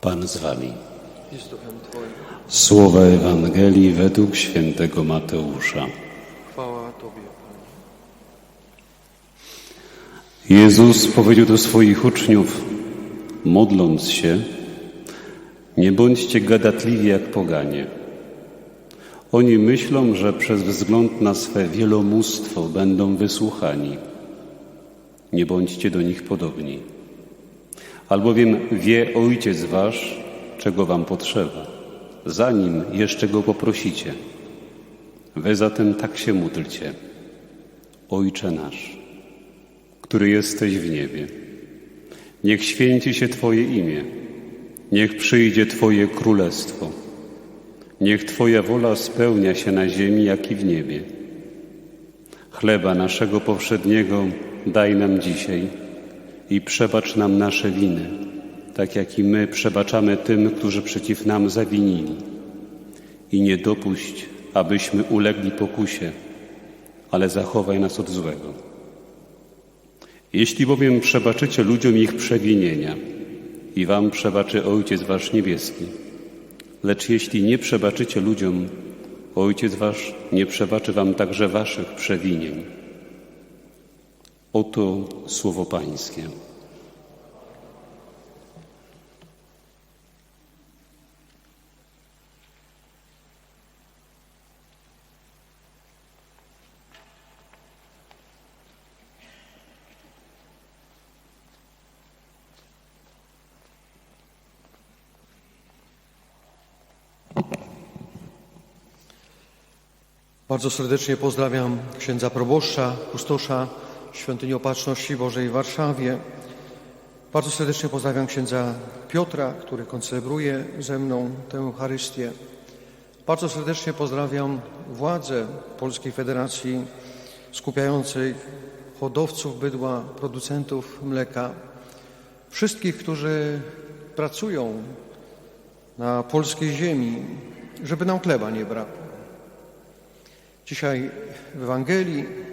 Pan z wami. Słowa Ewangelii według świętego Mateusza. Chwała Tobie, Panie. Jezus powiedział do swoich uczniów, modląc się, nie bądźcie gadatliwi jak poganie. Oni myślą, że przez wzgląd na swe wielomóstwo będą wysłuchani. Nie bądźcie do nich podobni. Albowiem wie Ojciec Wasz, czego Wam potrzeba, zanim jeszcze Go poprosicie. Wy zatem tak się módlcie. Ojcze nasz, który jesteś w niebie, niech święci się Twoje imię, niech przyjdzie Twoje królestwo, niech Twoja wola spełnia się na ziemi, jak i w niebie. Chleba naszego powszedniego daj nam dzisiaj i przebacz nam nasze winy, tak jak i my przebaczamy tym, którzy przeciw nam zawinili. I nie dopuść, abyśmy ulegli pokusie, ale zachowaj nas od złego. Jeśli bowiem przebaczycie ludziom ich przewinienia, i wam przebaczy Ojciec Wasz Niebieski, lecz jeśli nie przebaczycie ludziom, Ojciec Wasz nie przebaczy wam także waszych przewinień. Oto słowo Pańskie. Bardzo serdecznie pozdrawiam księdza proboszcza, kustosza Świątyni Opatrzności Bożej w Warszawie. Bardzo serdecznie pozdrawiam księdza Piotra, który koncelebruje ze mną tę Eucharystię. Bardzo serdecznie pozdrawiam władze Polskiej Federacji skupiającej hodowców bydła, producentów mleka, wszystkich, którzy pracują na polskiej ziemi, żeby nam chleba nie brakło. Dzisiaj w Ewangelii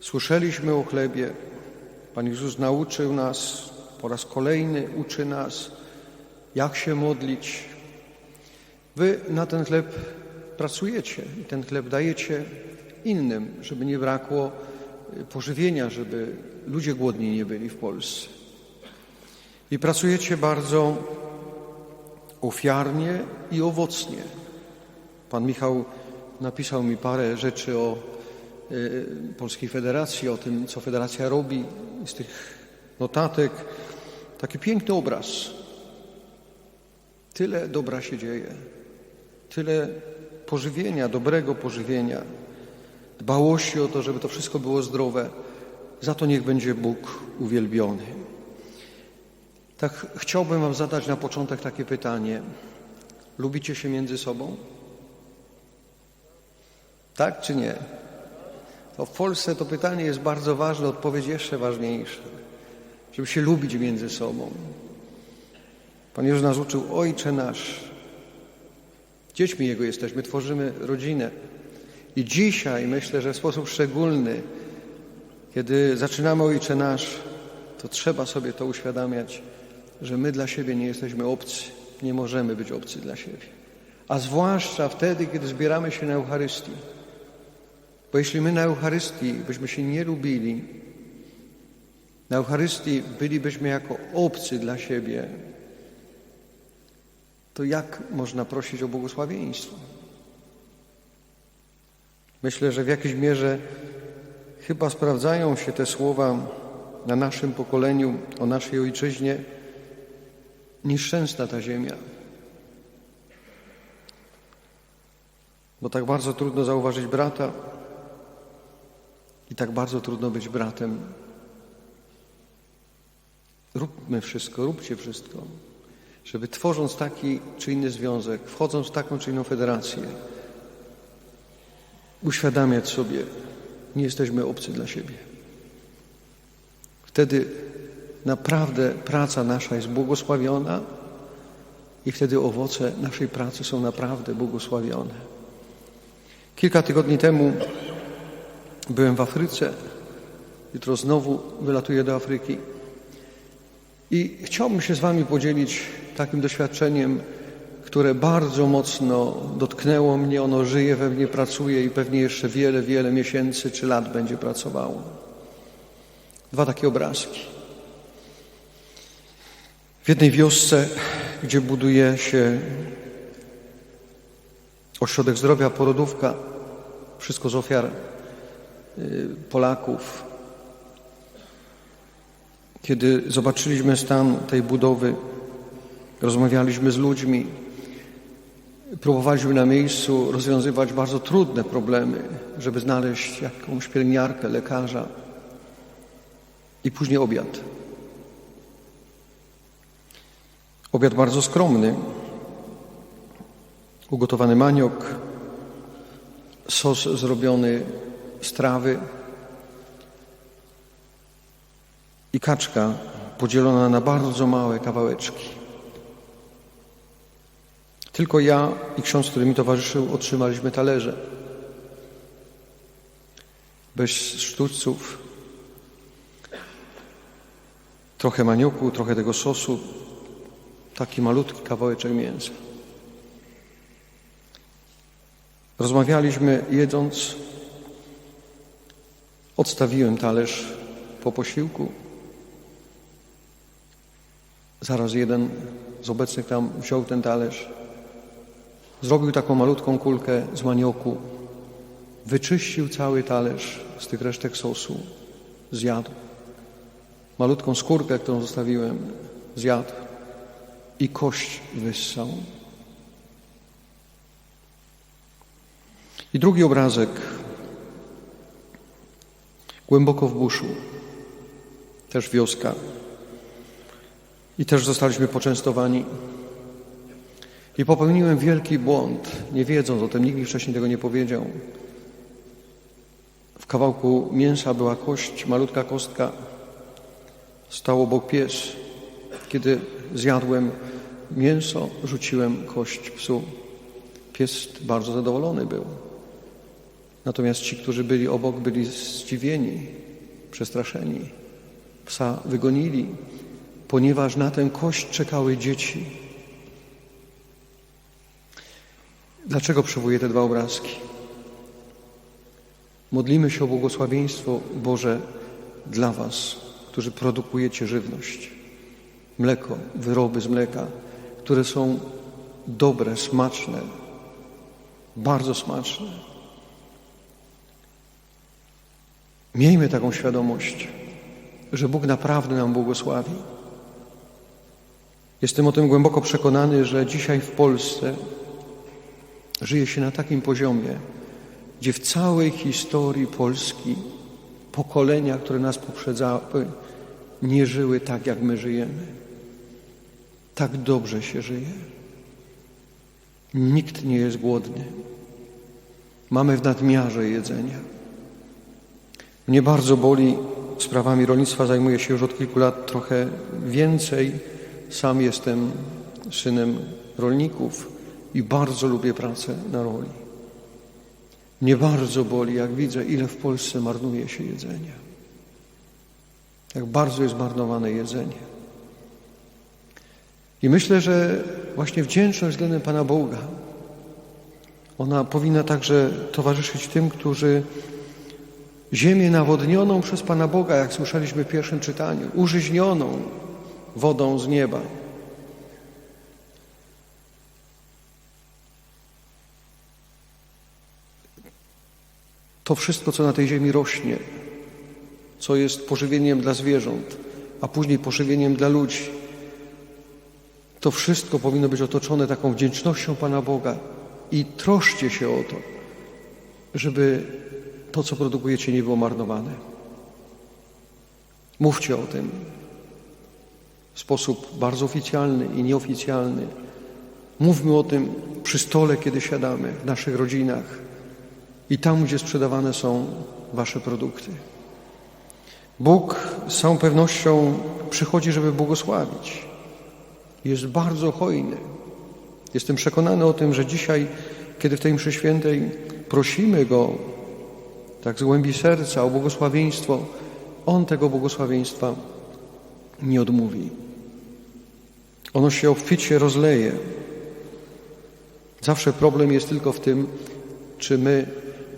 słyszeliśmy o chlebie. Pan Jezus nauczył nas, po raz kolejny uczy nas, jak się modlić. Wy na ten chleb pracujecie i ten chleb dajecie innym, żeby nie brakło pożywienia, żeby ludzie głodni nie byli w Polsce. I pracujecie bardzo ofiarnie i owocnie. Pan Michał napisał mi parę rzeczy o y, Polskiej Federacji, o tym, co Federacja robi. Z tych notatek taki piękny obraz. Tyle dobra się dzieje, tyle pożywienia, dobrego pożywienia, dbałości o to, żeby to wszystko było zdrowe. Za to niech będzie Bóg uwielbiony. Tak chciałbym Wam zadać na początek takie pytanie. Lubicie się między sobą? Tak czy nie? To w Polsce to pytanie jest bardzo ważne, odpowiedź jeszcze ważniejsza. Żeby się lubić między sobą. Pan Jezus nas uczył, Ojcze nasz. Dziećmi Jego jesteśmy, tworzymy rodzinę. I dzisiaj myślę, że w sposób szczególny, kiedy zaczynamy Ojcze nasz, to trzeba sobie to uświadamiać, że my dla siebie nie jesteśmy obcy. Nie możemy być obcy dla siebie. A zwłaszcza wtedy, kiedy zbieramy się na Eucharystii. Bo jeśli my na Eucharystii byśmy się nie lubili, na Eucharystii bylibyśmy jako obcy dla siebie, to jak można prosić o błogosławieństwo? Myślę, że w jakiejś mierze chyba sprawdzają się te słowa na naszym pokoleniu, o naszej ojczyźnie. Nieszczęsna ta ziemia. Bo tak bardzo trudno zauważyć brata i tak bardzo trudno być bratem. Róbmy wszystko, róbcie wszystko, żeby tworząc taki czy inny związek, wchodząc w taką czy inną federację, uświadamiać sobie, nie jesteśmy obcy dla siebie. Wtedy naprawdę praca nasza jest błogosławiona i wtedy owoce naszej pracy są naprawdę błogosławione. Kilka tygodni temu byłem w Afryce, jutro znowu wylatuję do Afryki i chciałbym się z Wami podzielić takim doświadczeniem, które bardzo mocno dotknęło mnie. Ono żyje we mnie, pracuje i pewnie jeszcze wiele, wiele miesięcy czy lat będzie pracowało. Dwa takie obrazki. W jednej wiosce, gdzie buduje się ośrodek zdrowia, porodówka, wszystko z ofiar Polaków. Kiedy zobaczyliśmy stan tej budowy, rozmawialiśmy z ludźmi, próbowaliśmy na miejscu rozwiązywać bardzo trudne problemy, żeby znaleźć jakąś pielęgniarkę, lekarza i później obiad. Obiad bardzo skromny. Ugotowany maniok, sos zrobiony z trawy i kaczka podzielona na bardzo małe kawałeczki. Tylko ja i ksiądz, który mi towarzyszył, otrzymaliśmy talerze. Bez sztućców. Trochę manioku, trochę tego sosu, taki malutki kawałeczek mięsa. Rozmawialiśmy jedząc. Odstawiłem talerz po posiłku. Zaraz jeden z obecnych tam wziął ten talerz, zrobił taką malutką kulkę z manioku, wyczyścił cały talerz z tych resztek sosu, zjadł. Malutką skórkę, którą zostawiłem, zjadł i kość wyssał. I drugi obrazek, głęboko w buszu, też wioska. I też zostaliśmy poczęstowani. I popełniłem wielki błąd, nie wiedząc o tym, nikt mi wcześniej tego nie powiedział. W kawałku mięsa była kość, malutka kostka. Stał obok pies. Kiedy zjadłem mięso, rzuciłem kość psu. Pies bardzo zadowolony był. Natomiast ci, którzy byli obok, byli zdziwieni, przestraszeni. Psa wygonili, ponieważ na tę kość czekały dzieci. Dlaczego przywołuję te dwa obrazki? Modlimy się o błogosławieństwo Boże dla Was, którzy produkujecie żywność. Mleko, wyroby z mleka, które są dobre, smaczne, bardzo smaczne. Miejmy taką świadomość, że Bóg naprawdę nam błogosławi. Jestem o tym głęboko przekonany, że dzisiaj w Polsce żyje się na takim poziomie, gdzie w całej historii Polski pokolenia, które nas poprzedzały, nie żyły tak, jak my żyjemy. Tak dobrze się żyje. Nikt nie jest głodny. Mamy w nadmiarze jedzenia. Mnie bardzo boli, sprawami rolnictwa zajmuję się już od kilku lat trochę więcej. Sam jestem synem rolników i bardzo lubię pracę na roli. Mnie bardzo boli, jak widzę, ile w Polsce marnuje się jedzenia. Jak bardzo jest marnowane jedzenie. I myślę, że właśnie wdzięczność względem Pana Boga, ona powinna także towarzyszyć tym, którzy ziemię nawodnioną przez Pana Boga, jak słyszeliśmy w pierwszym czytaniu, użyźnioną wodą z nieba. To wszystko, co na tej ziemi rośnie, co jest pożywieniem dla zwierząt, a później pożywieniem dla ludzi, to wszystko powinno być otoczone taką wdzięcznością Pana Boga i troszcie się o to, żeby to, co produkujecie, nie było marnowane. Mówcie o tym w sposób bardzo oficjalny i nieoficjalny. Mówmy o tym przy stole, kiedy siadamy, w naszych rodzinach i tam, gdzie sprzedawane są Wasze produkty. Bóg z całą pewnością przychodzi, żeby błogosławić. Jest bardzo hojny. Jestem przekonany o tym, że dzisiaj, kiedy w tej mszy świętej prosimy Go tak z głębi serca o błogosławieństwo, On tego błogosławieństwa nie odmówi. ono się obficie rozleje. Zawsze problem jest tylko w tym, czy my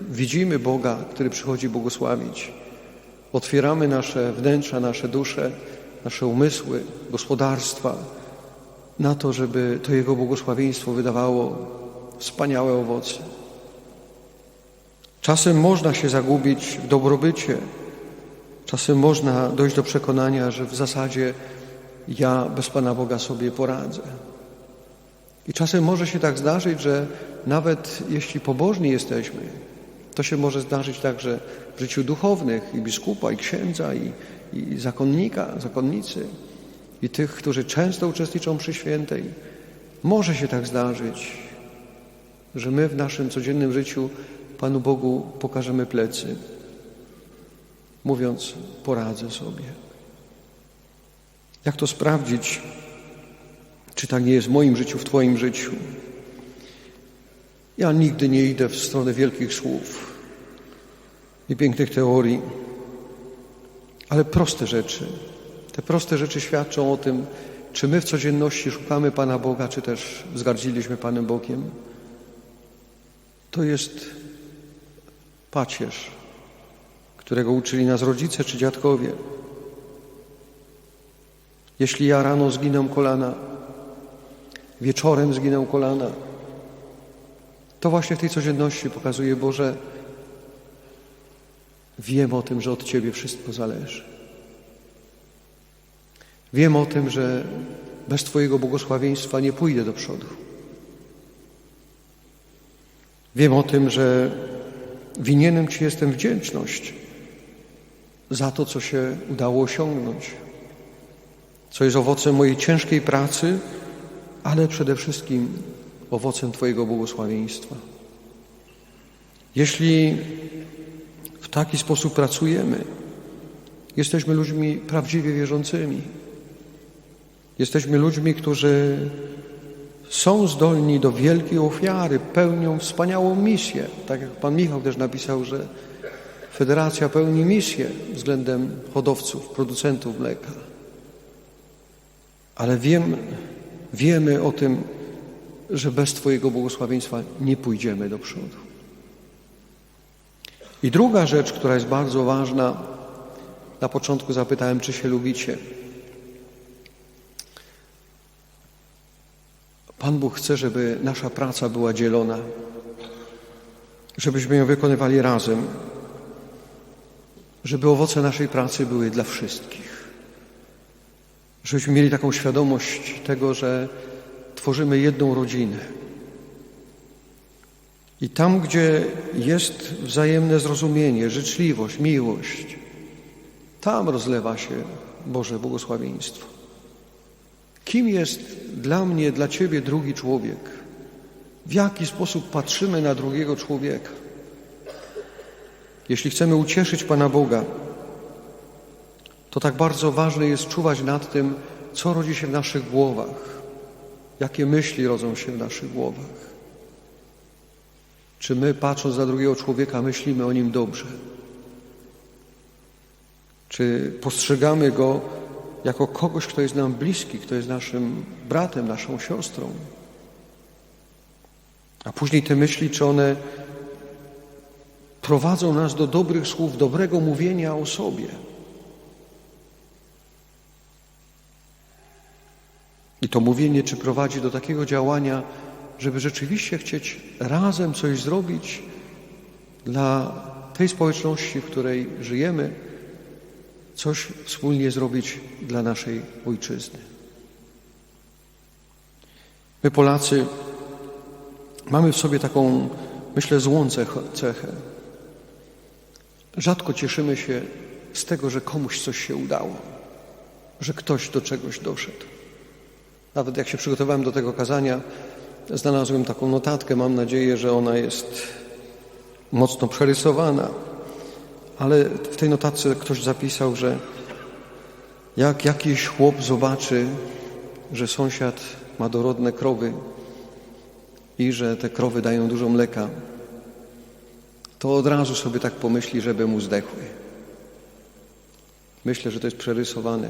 widzimy Boga, który przychodzi błogosławić. Otwieramy nasze wnętrza, nasze dusze, nasze umysły, gospodarstwa na to, żeby to Jego błogosławieństwo wydawało wspaniałe owoce. Czasem można się zagubić w dobrobycie, czasem można dojść do przekonania, że w zasadzie ja bez Pana Boga sobie poradzę. I czasem może się tak zdarzyć, że nawet jeśli pobożni jesteśmy, to się może zdarzyć także w życiu duchownych i biskupa, i księdza, i, i zakonnika, zakonnicy, i tych, którzy często uczestniczą przy świętej. Może się tak zdarzyć, że my w naszym codziennym życiu Panu Bogu pokażemy plecy, mówiąc: poradzę sobie. Jak to sprawdzić? Czy tak nie jest w moim życiu, w Twoim życiu? Ja nigdy nie idę w stronę wielkich słów i pięknych teorii, ale proste rzeczy. Te proste rzeczy świadczą o tym, czy my w codzienności szukamy Pana Boga, czy też wzgardziliśmy Panem Bogiem. To jest pacierz, którego uczyli nas rodzice czy dziadkowie. Jeśli ja rano zginę kolana, wieczorem zginę kolana, to właśnie w tej codzienności pokazuje Boże, wiem o tym, że od Ciebie wszystko zależy. Wiem o tym, że bez Twojego błogosławieństwa nie pójdę do przodu. Wiem o tym, że winienem Ci jestem wdzięczność za to, co się udało osiągnąć, co jest owocem mojej ciężkiej pracy, ale przede wszystkim owocem Twojego błogosławieństwa. Jeśli w taki sposób pracujemy, jesteśmy ludźmi prawdziwie wierzącymi. Jesteśmy ludźmi, którzy są zdolni do wielkiej ofiary, pełnią wspaniałą misję. Tak jak Pan Michał też napisał, że Federacja pełni misję względem hodowców, producentów mleka. Ale wiem, wiemy o tym, że bez Twojego błogosławieństwa nie pójdziemy do przodu. I druga rzecz, która jest bardzo ważna, na początku zapytałem, czy się lubicie. Pan Bóg chce, żeby nasza praca była dzielona, żebyśmy ją wykonywali razem, żeby owoce naszej pracy były dla wszystkich. Żebyśmy mieli taką świadomość tego, że tworzymy jedną rodzinę. I tam, gdzie jest wzajemne zrozumienie, życzliwość, miłość, tam rozlewa się Boże błogosławieństwo. Kim jest dla mnie, dla Ciebie drugi człowiek? W jaki sposób patrzymy na drugiego człowieka? Jeśli chcemy ucieszyć Pana Boga, to tak bardzo ważne jest czuwać nad tym, co rodzi się w naszych głowach, jakie myśli rodzą się w naszych głowach. Czy my, patrząc na drugiego człowieka, myślimy o nim dobrze? Czy postrzegamy go jako kogoś, kto jest nam bliski, kto jest naszym bratem, naszą siostrą? A później te myśli, czy one prowadzą nas do dobrych słów, dobrego mówienia o sobie. I to mówienie, czy prowadzi do takiego działania, żeby rzeczywiście chcieć razem coś zrobić dla tej społeczności, w której żyjemy, coś wspólnie zrobić dla naszej ojczyzny. My, Polacy, mamy w sobie taką, myślę, złą cechę. Rzadko cieszymy się z tego, że komuś coś się udało, że ktoś do czegoś doszedł. Nawet jak się przygotowałem do tego kazania, znalazłem taką notatkę. Mam nadzieję, że ona jest mocno przerysowana. Ale w tej notatce ktoś zapisał, że jak jakiś chłop zobaczy, że sąsiad ma dorodne krowy i że te krowy dają dużo mleka, to od razu sobie tak pomyśli, żeby mu zdechły. Myślę, że to jest przerysowane.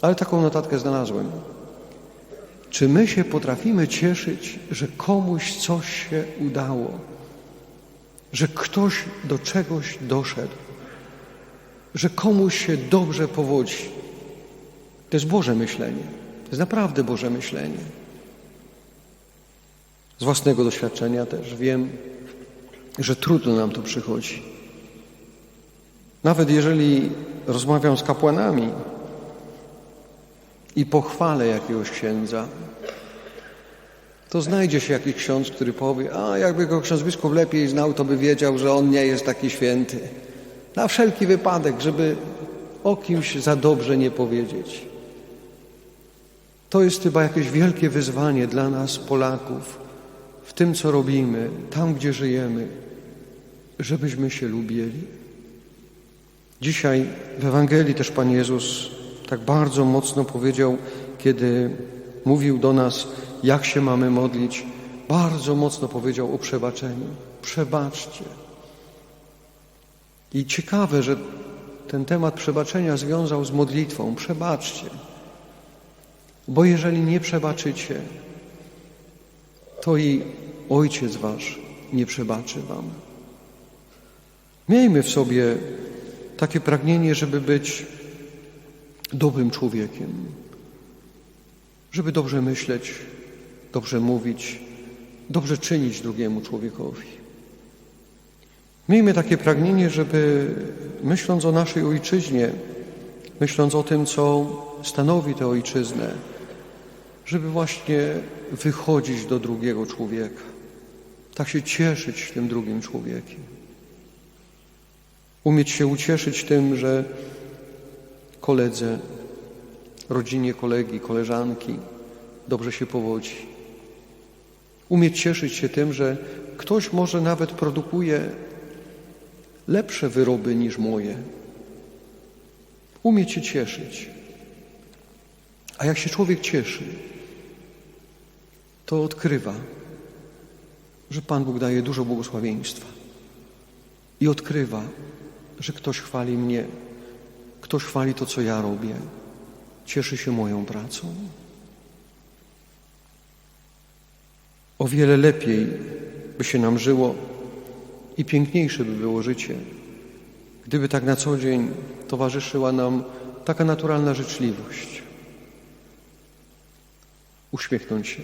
Ale taką notatkę znalazłem. Czy my się potrafimy cieszyć, że komuś coś się udało, że ktoś do czegoś doszedł, że komuś się dobrze powodzi? To jest Boże myślenie. To jest naprawdę Boże myślenie. Z własnego doświadczenia też wiem, że trudno nam to przychodzi. Nawet jeżeli rozmawiam z kapłanami i pochwalę jakiegoś księdza, to znajdzie się jakiś ksiądz, który powie, a jakby go ksiądz biskup lepiej znał, to by wiedział, że on nie jest taki święty. Na wszelki wypadek, żeby o kimś za dobrze nie powiedzieć. To jest chyba jakieś wielkie wyzwanie dla nas, Polaków, w tym, co robimy, tam, gdzie żyjemy, żebyśmy się lubili. Dzisiaj w Ewangelii też Pan Jezus tak bardzo mocno powiedział, kiedy mówił do nas, jak się mamy modlić, bardzo mocno powiedział o przebaczeniu. Przebaczcie. I ciekawe, że ten temat przebaczenia związał z modlitwą. Przebaczcie. Bo jeżeli nie przebaczycie, to i Ojciec Wasz nie przebaczy Wam. Miejmy w sobie takie pragnienie, żeby być dobrym człowiekiem, żeby dobrze myśleć, dobrze mówić, dobrze czynić drugiemu człowiekowi. Miejmy takie pragnienie, żeby myśląc o naszej ojczyźnie, myśląc o tym, co stanowi tę ojczyznę, żeby właśnie wychodzić do drugiego człowieka, tak się cieszyć tym drugim człowiekiem. Umieć się ucieszyć tym, że koledze, rodzinie kolegi, koleżanki dobrze się powodzi. Umieć cieszyć się tym, że ktoś może nawet produkuje lepsze wyroby niż moje. Umieć się cieszyć. A jak się człowiek cieszy, to odkrywa, że Pan Bóg daje dużo błogosławieństwa. I odkrywa, że ktoś chwali mnie, ktoś chwali to, co ja robię, cieszy się moją pracą. O wiele lepiej by się nam żyło i piękniejsze by było życie, gdyby tak na co dzień towarzyszyła nam taka naturalna życzliwość. Uśmiechnąć się,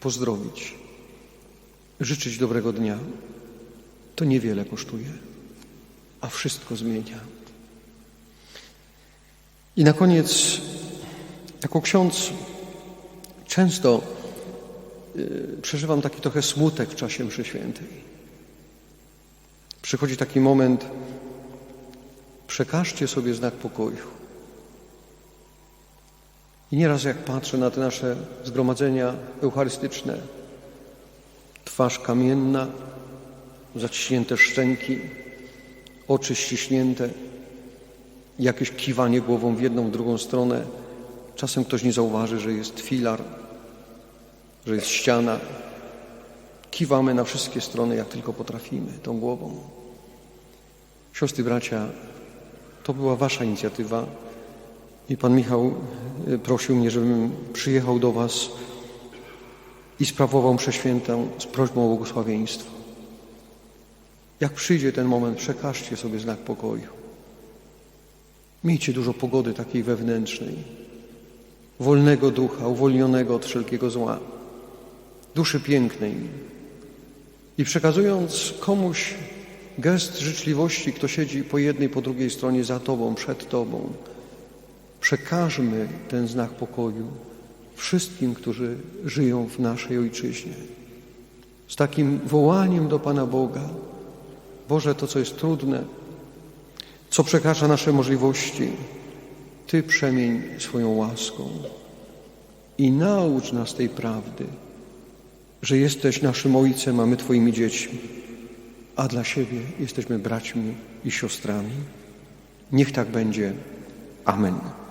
pozdrowić, życzyć dobrego dnia. To niewiele kosztuje, a wszystko zmienia. I na koniec, jako ksiądz, często y, przeżywam taki trochę smutek w czasie mszy świętej. Przychodzi taki moment, przekażcie sobie znak pokoju. I nieraz jak patrzę na te nasze zgromadzenia eucharystyczne, twarz kamienna, zaciśnięte szczęki, oczy ściśnięte, jakieś kiwanie głową w jedną, w drugą stronę. Czasem ktoś nie zauważy, że jest filar, że jest ściana. Kiwamy na wszystkie strony, jak tylko potrafimy, tą głową. Siostry, bracia, to była Wasza inicjatywa i Pan Michał y, prosił mnie, żebym przyjechał do Was i sprawował mszę świętą z prośbą o błogosławieństwo. Jak przyjdzie ten moment, przekażcie sobie znak pokoju. Miejcie dużo pogody takiej wewnętrznej, wolnego ducha, uwolnionego od wszelkiego zła, duszy pięknej. I przekazując komuś gest życzliwości, kto siedzi po jednej, po drugiej stronie za Tobą, przed Tobą, przekażmy ten znak pokoju wszystkim, którzy żyją w naszej ojczyźnie. Z takim wołaniem do Pana Boga, Boże, to co jest trudne, co przekracza nasze możliwości, Ty przemień swoją łaską i naucz nas tej prawdy, że jesteś naszym Ojcem, a my Twoimi dziećmi, a dla siebie jesteśmy braćmi i siostrami. Niech tak będzie. Amen.